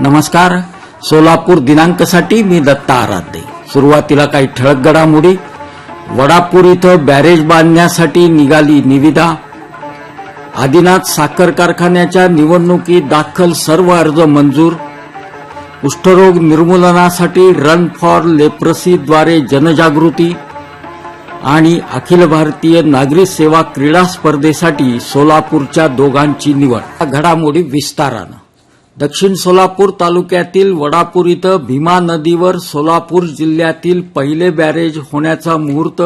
नमस्कार. सोलापूर दिनांकसाठी मी दत्ता आराध्य. सुरुवातीला काही ठळक घडामोडी. वडापूर इथं बॅरेज बांधण्यासाठी निघाली निविदा. आदिनाथ साखर कारखान्याच्या निवडणुकीत दाखल सर्व अर्ज मंजूर. कुष्ठरोग निर्मूलनासाठी रन फॉर लेप्रसीद्वारे जनजागृती. आणि अखिल भारतीय नागरी सेवा क्रीडा स्पर्धेसाठी सोलापूरच्या दोघांची निवड. घडामोडी विस्तारानं. दक्षिण सोलापूर तालुक्यातील वडापूर इथं भीमा नदीवर सोलापूर जिल्ह्यातील पहिले बॅरेज होण्याचा मुहूर्त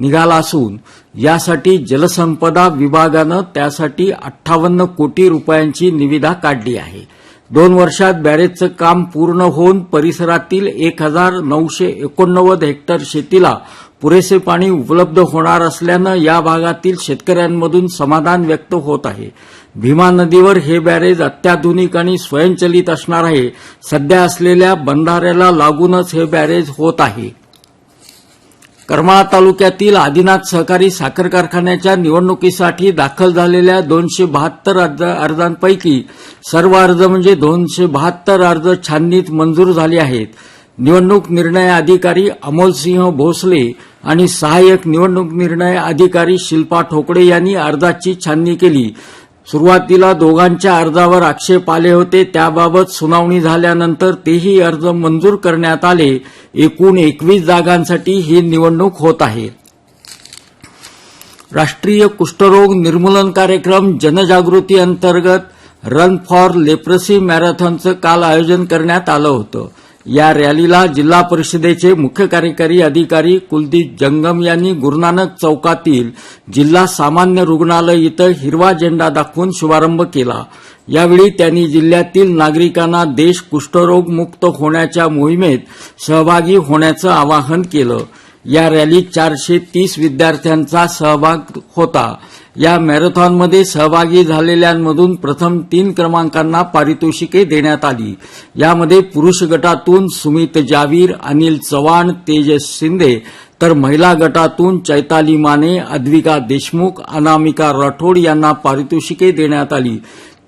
निघाला असून यासाठी जलसंपदा विभागानं त्यासाठी अठ्ठावन्न कोटी रुपयांची निविदा काढली आहे. दोन वर्षात बॅरेजचं काम पूर्ण होऊन परिसरातील एक हजार नऊशे एकोणनव्वद हेक्टर शेतीला पुरेसे पाणी उपलब्ध होणार असल्यानं या भागातील शेतकऱ्यांमधून समाधान व्यक्त होत आहे. भीमा नदीवर हे बॅरेज अत्याधुनिक आणि स्वयंचलित असणार आहे. सध्या असलेल्या बंधाऱ्याला लागूनच हे बॅरेज होत आहे. करमाळा तालुक्यातील आदिनाथ सहकारी साखर कारखान्याच्या निवडणुकीसाठी दाखल झालेल्या दोनशे बहात्तर अर्ज अर्जांपैकी सर्व अर्ज म्हणजे दोनशे बहात्तर अर्ज छाननीत मंजूर झाले आहेत. निवडणूक निर्णय अधिकारी अमोलसिंह भोसले आणि सहाय्यक निवडणूक निर्णय अधिकारी शिल्पा ठोकडे यांनी अर्जाची छाननी केली. सुरुवातीला दोघांच्या अर्जावर आक्षेप आले होते. त्याबाबत सुनावणी झाल्यानंतर तेही अर्ज मंजूर करण्यात आले. एकूण एकवीस जागांसाठी ही निवडणूक होत आहे. राष्ट्रीय कुष्ठरोग निर्मूलन कार्यक्रम जनजागृती अंतर्गत रन फॉर लेप्रसी मॅरेथॉनचं काल आयोजन करण्यात आलं होतं. या रॅलीला जिल्हा परिषदेचे मुख्य कार्यकारी अधिकारी कुलदीप जंगम यांनी गुरुनानक चौकातील जिल्हा सामान्य रुग्णालय इथं हिरवा झेंडा दाखवून शुभारंभ केला. यावेळी त्यांनी जिल्ह्यातील नागरिकांना देश कुष्ठरोगमुक्त होण्याच्या मोहिमेत सहभागी होण्याचं आवाहन केलं. या रॅलीत चारशे तीस विद्यार्थ्यांचा सहभाग होता. या मॅरेथॉनमध्ये सहभागी झालेल्यांमधून प्रथम तीन क्रमांकांना पारितोषिके देण्यात आली. यामध्ये पुरुष गटातून सुमित जावीर अनिल चव्हाण तेजस शिंदे तर महिला गटातून चैताली माने अद्विका देशमुख अनामिका राठोड यांना पारितोषिके देण्यात आली.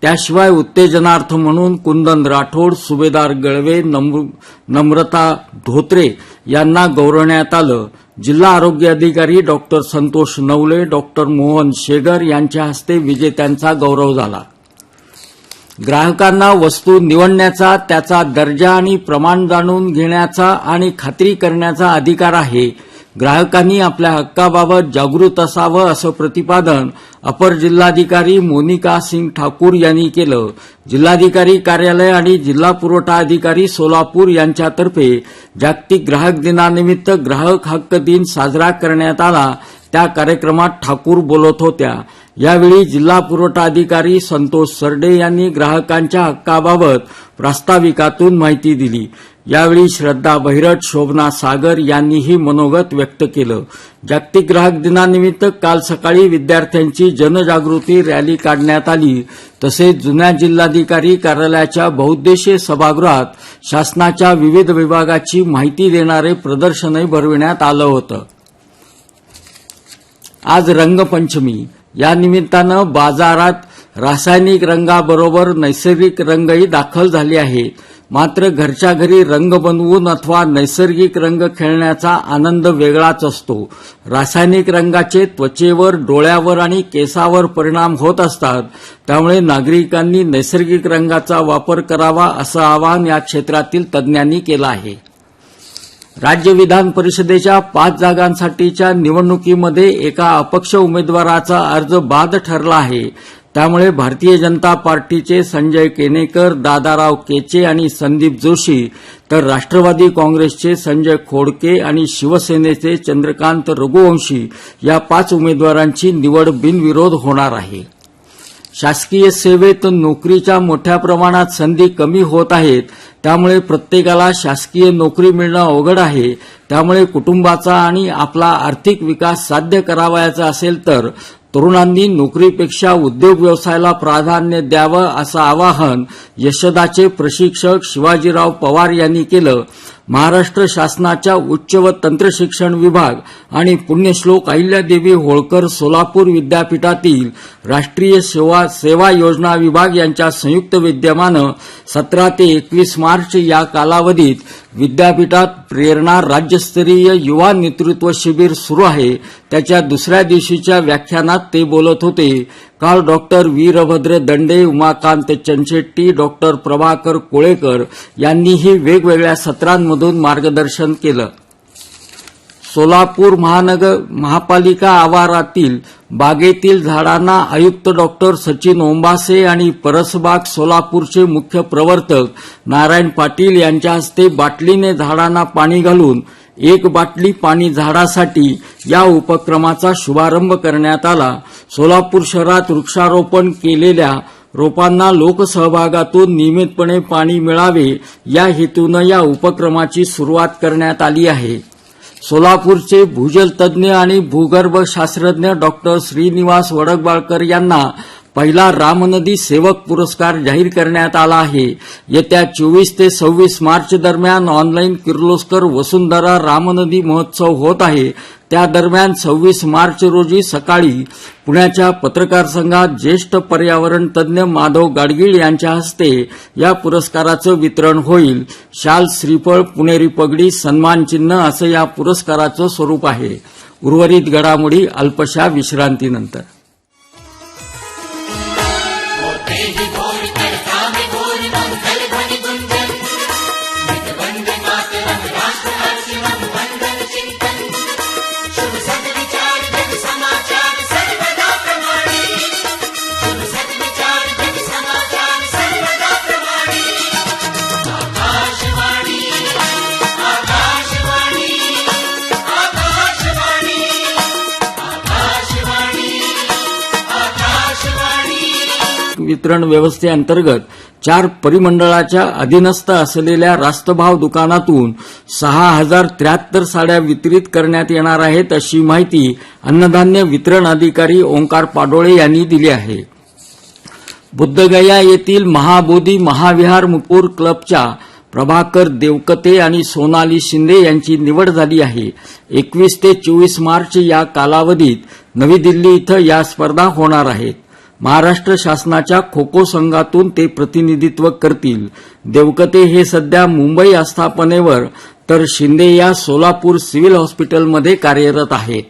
त्याशिवाय उत्तेजनार्थ म्हणून कुंदन राठोड सुभेदार गळवे नम्र- नम्रता धोत्रे यांना गौरवण्यात आलं. जिल्हा आरोग्य अधिकारी डॉक्टर संतोष नवले डॉक्टर मोहन शेगर यांच्या हस्ते विजेत्यांचा गौरव झाला. ग्राहकांना वस्तू निवडण्याचा त्याचा दर्जा आणि प्रमाण जाणून घेण्याचा आणि खात्री करण्याचा अधिकार आहे ग्राहकांनी आपल्या हक्काबाबत जागृत असावं असं प्रतिपादन अपर जिल्हाधिकारी मोनिका सिंग ठाकूर यांनी केलं. जिल्हाधिकारी कार्यालय आणि जिल्हा पुरवठा अधिकारी सोलापूर यांच्यातर्फे जागतिक ग्राहक दिनानिमित्त ग्राहक हक्क दिन साजरा करण्यात आला. त्या कार्यक्रमात ठाकूर बोलत होत्या. यावेळी जिल्हा पुरवठा अधिकारी संतोष सरडे यांनी ग्राहकांच्या हक्काबाबत प्रास्ताविकातून माहिती दिली. यावेळी श्रद्धा बहिरट शोभना सागर यांनीही मनोगत व्यक्त केलं. जागतिक ग्राहक दिनानिमित्त काल सकाळी विद्यार्थ्यांची जनजागृती रॅली काढण्यात आली. तसेच जुन्या जिल्हाधिकारी कार्यालयाच्या बहुउद्देशीय सभागृहात शासनाच्या विविध विभागाची माहिती देणारे प्रदर्शनही भरविण्यात आलं होतं. आज रंगपंचमी. या निमित्तानं बाजारात रासायनिक रंगाबरोबर नैसर्गिक रंगही दाखल झाले आहेत मात्र घरच्या घरी रंग बनवून अथवा नैसर्गिक रंग खेळण्याचा आनंद वेगळाच असतो. रासायनिक रंगाचे त्वचेवर डोळ्यावर आणि केसावर परिणाम होत असतात. त्यामुळे नागरिकांनी नैसर्गिक रंगाचा वापर करावा असं आवाहन या क्षेत्रातील तज्ज्ञांनी केलं आहे. राज्य विधान परिषदेच्या पाच जागांसाठीच्या निवडणुकीमध्ये एका अपक्ष उमेदवाराचा अर्ज बाद ठरला आहे. त्यामुळे भारतीय जनता पार्टीचे संजय केनेकर दादाराव केचे आणि संदीप जोशी तर राष्ट्रवादी काँग्रेसचे संजय खोडके आणि शिवसेनेचे चंद्रकांत रघुवंशी या पाच उमेदवारांची निवड बिनविरोध होणार आहे. शासकीय सेवेत नोकरीच्या मोठ्या प्रमाणात संधी कमी होत आहेत त्यामुळे प्रत्येकाला शासकीय नोकरी मिळणं अवघड आहे. त्यामुळे कुटुंबाचा आणि आपला आर्थिक विकास साध्य करावयाचा असेल तर तरुणांनी नोकरीपेक्षा उद्योग व्यवसायाला प्राधान्य द्यावं असं आवाहन यशदाचे प्रशिक्षक शिवाजीराव पवार यांनी केलं. महाराष्ट्र शासनाच्या उच्च व तंत्रशिक्षण विभाग आणि पुण्यश्लोक अहिल्यादेवी होळकर सोलापूर विद्यापीठातील राष्ट्रीय सेवा सेवा योजना विभाग यांच्या संयुक्त विद्यमानं सतरा ते एकवीस मार्च या कालावधीत विद्यापीठात प्रेरणा राज्यस्तरीय युवा नेतृत्व शिबिर सुरू आहे. त्याच्या दुसऱ्या दिवशीच्या व्याख्यानात ते बोलत होते. काल डॉक्टर वीरभद्र दंडे उमाकांत चंचेट्टी डॉक्टर प्रभाकर कोळेकर यांनीही वेगवेगळ्या सत्रांमधून मार्गदर्शन केलं. सोलापूर महानगर महापालिका आवारातील बागेतील झाडांना आयुक्त डॉक्टर सचिन ओंबासे आणि परसबाग सोलापूरचे मुख्य प्रवर्तक नारायण पाटील यांच्या हस्ते बाटलीने झाडांना पाणी घालून एक बाटली पाणी झाडासाठी या उपक्रमाचा शुभारंभ करण्यात आला. सोलापूर शहरात वृक्षारोपण केलेल्या रोपांना लोकसहभागातून नियमितपणे पाणी मिळावे या हेतूनं या उपक्रमाची सुरुवात करण्यात आली आहे. सोलापूरचे भूजल तज्ज्ञ आणि भूगर्भशास्त्रज्ञ डॉक्टर श्रीनिवास वडकबाळकर यांना पहिला रामनदी सेवक पुरस्कार जाहीर करण्यात आला आहे. येत्या चोवीस ते सव्वीस मार्च दरम्यान ऑनलाईन किर्लोस्कर वसुंधरा रामनदी महोत्सव होत आहे. त्या दरम्यान सव्वीस मार्च रोजी सकाळी पुण्याच्या पत्रकार संघात ज्येष्ठ पर्यावरण तज्ज्ञ माधव गाडगीळ यांच्या हस्ते या पुरस्काराचं वितरण होईल. शाल श्रीफळ पुणेरी पगडी सन्मान चिन्ह असं या पुरस्काराचं स्वरूप आहे. उर्वरित घडामोडी अल्पशा विश्रांतीनंतर. वितरण व्यवस्थेअंतर्गत चार परिमंडळाच्या अधीनस्थ असलेल्या रास्तभाव दुकानातून सहा हजार त्र्याहत्तर साड्या वितरित करण्यात येणार आहेत अशी माहिती अन्नधान्य वितरण अधिकारी ओंकार पाडोळे यांनी दिली आहे. बुद्धगया येथील महाबोधी महाविहार मुकूर क्लबच्या प्रभाकर देवकते आणि सोनाली शिंदे यांची निवड झाली आहे. एकवीस ते चोवीस मार्च या कालावधीत नवी दिल्ली इथं या स्पर्धा होणार आहेत. महाराष्ट्र शासनाच्या खो खो संघातून ते प्रतिनिधित्व करतील. देवकते हे सध्या मुंबई आस्थापनेवर तर शिंदे या सोलापूर सिव्हिल हॉस्पिटलमध्ये कार्यरत आहेत.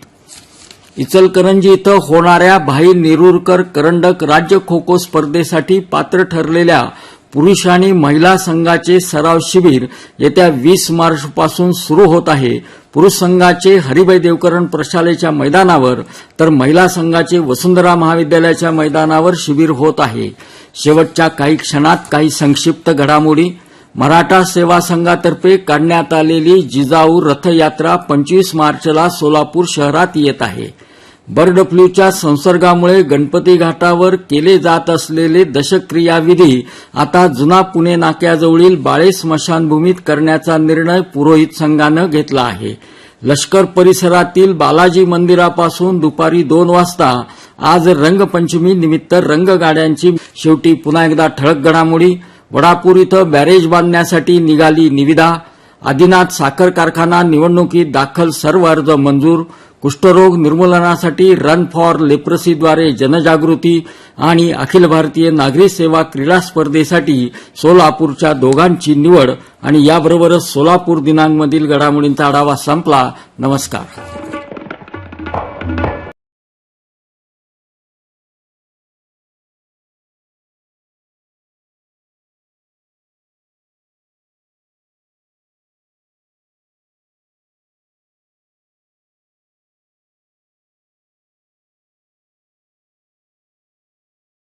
इचलकरंजी इथं होणाऱ्या भाई नेरुरकर करंडक राज्य खो खो स्पर्धेसाठी पात्र ठरलेल्या पुरुष आणि महिला संघाचे सराव शिबिर येत्या वीस मार्चपासून सुरू होत आहे. पुरुष संघाचे हरिभाई देवकरण प्रशालेच्या मैदानावर तर महिला संघाचे वसुंधरा महाविद्यालयाच्या मैदानावर शिबिर होत आहे. शेवटच्या काही क्षणात काही संक्षिप्त घडामोडी. मराठा सेवा संघातर्फे काढण्यात आलेली जिजाऊ रथयात्रा पंचवीस मार्चला सोलापूर शहरात येत आहे. बर्ड फ्लूच्या संसर्गामुळे गणपती घाटावर केले जात असलेले दशक्रियाविधी आता जुना पुणे नाक्याजवळील बाळे स्मशानभूमीत करण्याचा निर्णय पुरोहित संघानं घेतला आहे. लष्कर परिसरातील बालाजी मंदिरापासून दुपारी दोन वाजता आज रंगपंचमी निमित्त रंगगाड्यांची शेवटी पुन्हा एकदा ठळक घडामोडी. वडापूर इथं बॅरेज बांधण्यासाठी निघाली निविदा. आदिनाथ साखर कारखाना निवडणुकीत दाखल सर्व अर्ज मंजूर कुष्ठरोग निर्मूलनासाठी रन फॉर लेप्रसीद्वारे जनजागृती आणि अखिल भारतीय नागरी सेवा क्रीडा स्पर्धेसाठी सोलापूरच्या दोघांची निवड आणि याबरोबरच सोलापूर दिनांकमधील घडामोडींचा आढावा संपला. नमस्कार.